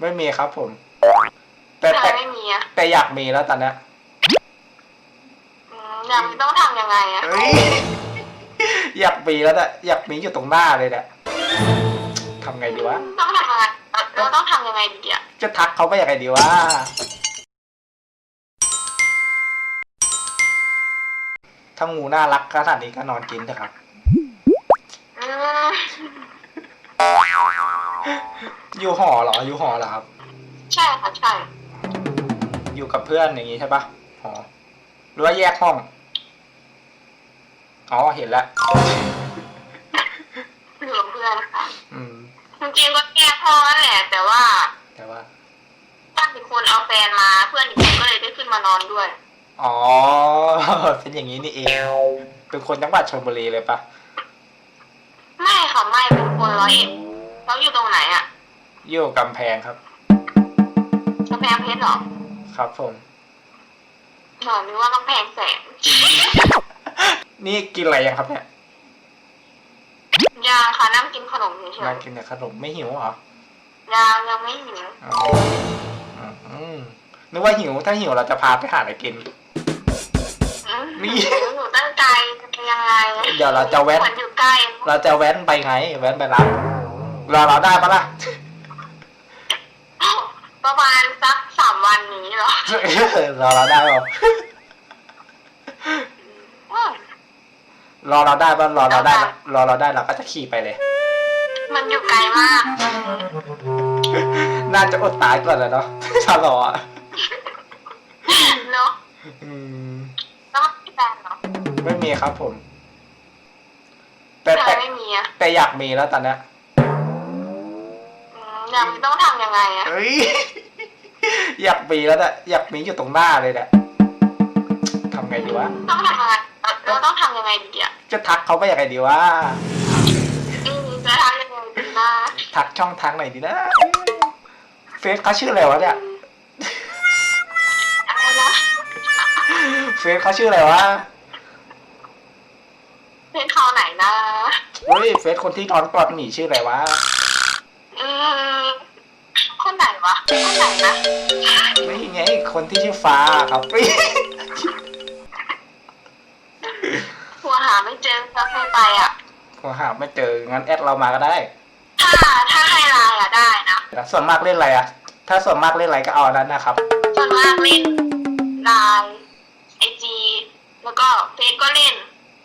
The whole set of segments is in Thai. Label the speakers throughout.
Speaker 1: ไม่มีครับผม แต่
Speaker 2: ทำไม
Speaker 1: แต่
Speaker 2: ไม่มีอะ
Speaker 1: แต่อยากมีแล้วตอนเนี้ย
Speaker 2: อืมอย่างนี้ต้องทำยังไงอะ
Speaker 1: เฮ้ยอยากมีแล้วเนี่ยอยากมีอยู่ตรงหน้าเลยเนี่ยทำไงดีวะ
Speaker 2: ต้องทำยังไงเราต้องทำยังไงดีอะ
Speaker 1: จะทักเขาไปยังไงดีวะ ถ้างูน่ารักขนาดนี้ก็นอนกินเถอะครับ
Speaker 2: อืม
Speaker 1: อยู่หอเหรอ อยู่หอเหรอครับ
Speaker 2: ใช่ค่ะใช่
Speaker 1: อยู่กับเพื่อนอย่างงี้ใช่ปะหอหรือว่าแยกห้อง อ๋อ เห็นแล้ว
Speaker 2: อยู่กับเพื่อนค่ะ
Speaker 1: อืม
Speaker 2: จริงๆก็แก้พ่อนั่นแหละ แต่ว่า
Speaker 1: แต่ว่า
Speaker 2: ถ้าอีกคนเอาแฟนมา เพื่อนอีกคนก็เลยได้ขึ้นมานอนด้วย
Speaker 1: อ๋อ เป็นอย่างนี้นี่เอง เป็นคนจังหวัดชลบุรีเลยปะ
Speaker 2: ไม่ค่ะไม่เป็นคนร้อยเอ็ดแล้ว อยู่ตรงไหนอะ
Speaker 1: อยู่กำแพงครับ
Speaker 2: กำแพงเพชรเหรอ
Speaker 1: ครับผม
Speaker 2: หนอนึกว่ากำแพงแสน
Speaker 1: นี่กินอะไรยังครับเนี่ย
Speaker 2: ยังค่ะนั่งกินขนมเฉ
Speaker 1: มายกินแต่ขนมไม่หิวเหรอ
Speaker 2: ๆยังยังไม่หิว
Speaker 1: อ๋ออืมนึกว่าหิวถ้าหิวเราจะพาไปหาอะไรกิน
Speaker 2: อืม
Speaker 1: นี่
Speaker 2: หนูตั้งใจจะเป็นยังไง
Speaker 1: เดี๋ยวเราจะแวะ
Speaker 2: เหมือนอยู่ใกล้
Speaker 1: เราจะแว้นไปไง แว้นไปรับ รอเราได้ปะล่ะ
Speaker 2: ประมาณสักสามวันนี้เหรอ
Speaker 1: รอเราได้ปะ
Speaker 2: อืม
Speaker 1: รอเราได้ปะรอเราได้ปะรอเราได้เราก็จะขี่ไปเลย
Speaker 2: มันอยู่ไกลมาก
Speaker 1: น่าจะอดตายก่อนแล้วเนาะถ้ารออะ
Speaker 2: เนาะ
Speaker 1: อืม
Speaker 2: แล้วมันมีแฟนเหรอ
Speaker 1: ไม่มีครับผม แต่
Speaker 2: ทำไม
Speaker 1: แต่
Speaker 2: ไม่มีอะ
Speaker 1: แต่อยากมีแล้วตอนเนี้ย
Speaker 2: อืมอย่างนี้ต้องทำยังไงอะ
Speaker 1: เฮ้ย อยากมีแล้วเนี่ยอยากมีอยู่ตรงหน้าเลยเนี่ยทำไงดีวะ
Speaker 2: ต้องทำยังไงเราต้องทำยังไงดีอะ
Speaker 1: จะทักเขาไปยังไงดีวะ
Speaker 2: อืมจะทำยังไงดีนะ
Speaker 1: ทักช่องทางไหนดีนะ เฟซเขาชื่ออะไรวะเนี่ย
Speaker 2: อะไรนะ
Speaker 1: เฟซเขาชื่ออะไรวะ
Speaker 2: เป็นเขาไหนนะ
Speaker 1: เฮ้ย เฟซคนที่นอนกอดหมีชื่ออะไรวะ
Speaker 2: อืมคนไหนวะ คนไหนนะ
Speaker 1: ไม่ไงคนที่ชื่อฟ้าครับ
Speaker 2: หัวหาไม่เจอจะให้ไปอะ
Speaker 1: ผมหาไม่เจอ งั้นแอดเรามาก็ได้
Speaker 2: ถ้าถ้าให้ไลน์อะได้นะ
Speaker 1: ส่วนมากเล่นอะไรอะถ้าส่วนมากเล่นอะไรก็เอาอันนั้นนะครับ
Speaker 2: ส่วนมากเล่นไลน์ไอจีแล้วก็เฟซก็เล่น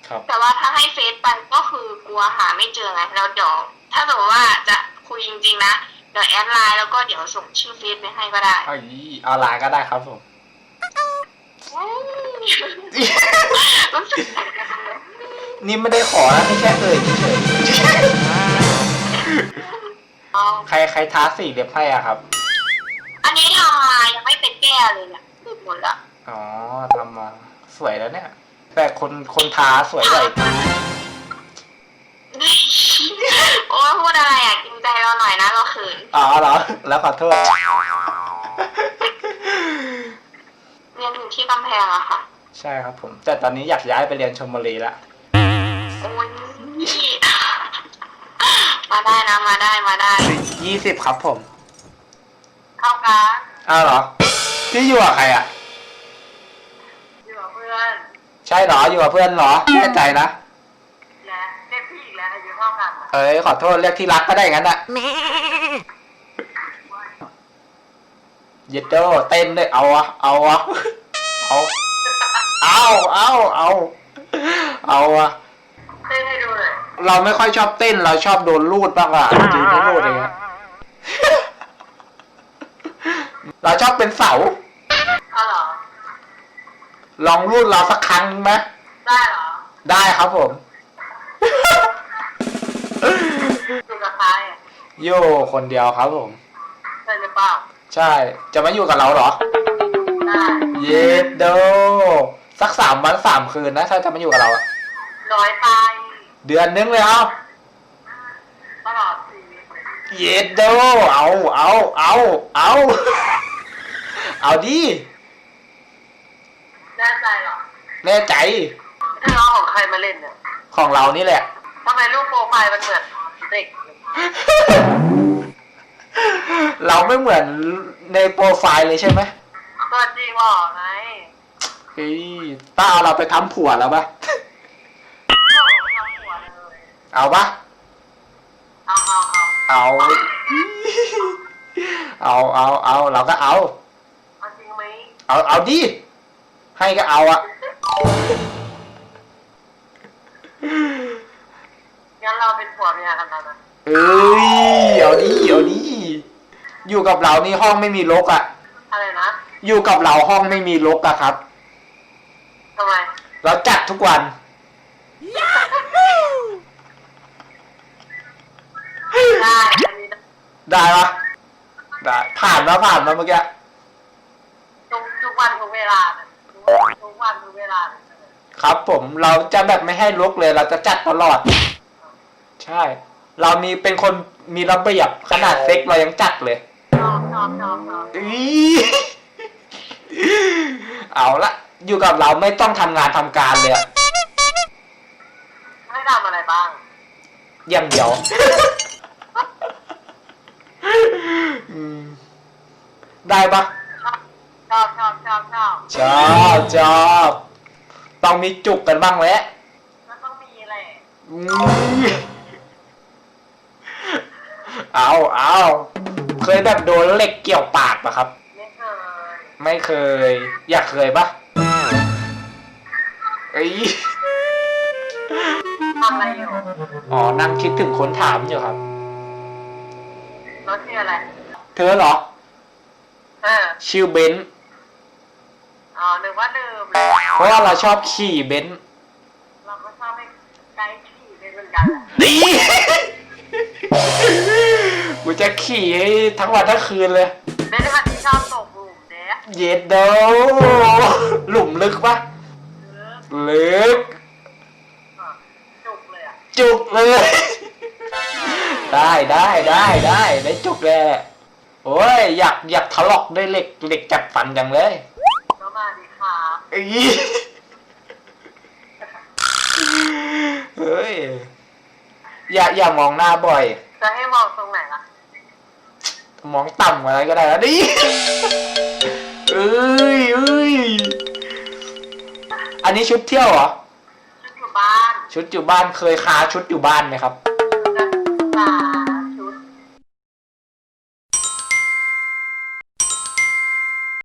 Speaker 1: ครับ
Speaker 2: แต่ว่าถ้าให้เฟซไปก็คือกลัวหาไม่เจอไงแล้วเดี๋ยวถ้าสมมติว่าจะคุยจริงๆนะ เดี๋ยวแอดไลน์แล้วก็เดี๋ยวส่งชื่อเฟซไปให้ก็ได้
Speaker 1: เอาอีเอาไลน์ก็ได้ครับผม
Speaker 2: อืมรู้สึก
Speaker 1: นี่ไม่ได้ขอนะแค่เอ่ยเฉย
Speaker 2: เอา
Speaker 1: ๆใครใครท้าสี่เล็บให้อะครับ
Speaker 2: อันนี้ทำมายังไม่เป็นแก้เลยเนี่ยติดหมดละ
Speaker 1: อ๋อทำมาสวยแล้วเนี่ย แต่คนคนท้าสวยกว่าอีก
Speaker 2: โอ้ยพูดอะไรอะกินใจเราหน่อยนะเราเขิน
Speaker 1: อ๋อเหรอ แล้วขอโทษ
Speaker 2: เรียนอยู่ที่กำแพงอะค่ะ
Speaker 1: ใช่ครับผม แต่ตอนนี้อยากย้ายไปเรียนชมบุรีละ
Speaker 2: โอ้ยมาได้นะมาได้มาได้
Speaker 1: ยี่สิบครับผม
Speaker 2: เข้ากัน
Speaker 1: อ้าวเหรอ ที่อยู่กับใครอะ
Speaker 2: อยู่กับเพื่อน
Speaker 1: ใช่เหรอ อยู่กับเพื่อนเหรอแน่ใจนะ
Speaker 2: และเรียกพี่อีกแล้วอายุเท่ากัน
Speaker 1: เอ้ยขอโทษเรียกที่รักก็ได้งั้นอะ เย็ดโดเต้นด้วยเอาวะเอาวะเอาเอาเอาเอาเอาอะ
Speaker 2: เต้นให้ดูเลย
Speaker 1: เราไม่ค่อยชอบเต้นเราชอบโดนลูดบ้างอะจริงไม่ลูดเองอะเราชอบเป็นเสา
Speaker 2: เอาเหรอ
Speaker 1: ลองรูดเราสักครั้งไหม
Speaker 2: ได้เหรอ
Speaker 1: ได้ครับผม
Speaker 2: อยู่กับใครอะ
Speaker 1: โย่คนเดียวครับผม
Speaker 2: ใช่หรือเปล่า
Speaker 1: ใช่ จะมาอยู่กับเราเหรอ
Speaker 2: ได้
Speaker 1: เย็ดโดสักสามวันสามคืนนะถ้าจะมาอยู่กับเราอะ
Speaker 2: ร้อยไป
Speaker 1: เดือนนึงเลยเอา
Speaker 2: ตลอดชีวิตเลย
Speaker 1: เย็ดโดเอาเอาเอาเอาเอาดิ
Speaker 2: แน่ใจเหรอ
Speaker 1: แน่ใจ
Speaker 2: ที่น้องของใครมาเล่นเนี่ย
Speaker 1: ของเรานี่แหละ
Speaker 2: ทำไมรูปโปรไฟล์มันเหมือนเด็ก
Speaker 1: เราไม่เหมือนในโปรไฟล์เลยใช่ไหม
Speaker 3: ตัวจริงหล่อไง
Speaker 1: เฮ้ยต้าเอาเราไปทำผัวแล้วปะ
Speaker 3: ทำหัวเลย
Speaker 1: เอาปะ
Speaker 3: เอาเอาเอา
Speaker 1: เอา เอาเอาเอาเราก็เอา
Speaker 3: เอาจริงไหม
Speaker 1: เอาเอาดิให้ก็เอาอะ
Speaker 3: งั้นเราเป็นผัวเมียกันนะ
Speaker 1: เอ้ยเอาดิเอาดิ อยู่กับเรานี่ห้องไม่มีรกอะ
Speaker 3: อะไรนะ
Speaker 1: อยู่กับเราห้องไม่มีรกอะครับ
Speaker 3: ทำไม
Speaker 1: เราจัดทุกวัน
Speaker 3: ได้อันนี้
Speaker 1: ได้ปะได้ผ่านมาผ่านมาเมื่อกี้
Speaker 3: ทุกทุกวันทุกเวลาเนี่ยทุกวันทุกเวลาเนี่ย
Speaker 1: ครับ ผมเราจะแบบไม่ให้รกเลยเราจะจัดตลอด ใช่ เรามีเป็นคนมีระเบียบขนาดเซ็กเรายังจัดเลย
Speaker 3: ช อบชอบชอบชอบ
Speaker 1: อี๋เอาละอยู่กับเราไม่ต้องทำงานทำการเลยอะ
Speaker 3: ให้ทำอะไรบ้าง
Speaker 1: อย่างเดียวอืมได้ปะ
Speaker 3: ชอบชอบชอบชอบ
Speaker 1: ชอบชอบต้องมีจุกกันบ้างแหละ
Speaker 3: ก็ต้องมีแหละ
Speaker 1: อืมเอาเอา เคยแบบโดนเหล็กเกี่ยวปากปะครับ
Speaker 3: ไม่เคย
Speaker 1: ไม่เคย อยากเคยปะเอ้ย
Speaker 3: ทำอะไรอยู่
Speaker 1: อ๋อนั่งคิดถึงคนถามอยู่ครับ
Speaker 3: รถชื่ออะไร
Speaker 1: เธอเหรอ
Speaker 3: เออ
Speaker 1: ชื่อเบนซ์
Speaker 3: อ๋อนึกว่าลืม
Speaker 1: เพราะว่าเราชอบขี่เบนซ์
Speaker 3: เราก็ชอบให้ไกด์ขี่เป็นเหมือนกันแหละ
Speaker 1: ดี กูจะขี่ให้ทั้งวันทั้งคืนเลย
Speaker 3: เป็นคนที่ชอบตกหลุมเด้
Speaker 1: เย็ดโดหลุมลึกปะ
Speaker 3: เออ
Speaker 1: ลึก
Speaker 3: อะจุกเลยอะ
Speaker 1: จุกเลย ได้ได้ได้ได้ได้จุกแหละโอ้ยอยากอยากทะเลาะด้วยเหล็กเหล็กจับฟันจังเลย
Speaker 3: ก็มาดีครับ
Speaker 1: อีเฮ้ยอย่าอย่ามองหน้าบ่อย
Speaker 3: จะให้มองตรงไหนล่ะ
Speaker 1: มองต่ำอะไรก็ได้นะดิเอ้ยเอ้ยอันนี้ชุดเที่ยวเหรอ
Speaker 3: ชุดอยู่บ้าน
Speaker 1: ชุดอยู่บ้านเคยคาชุดอยู่บ้านไหมครับ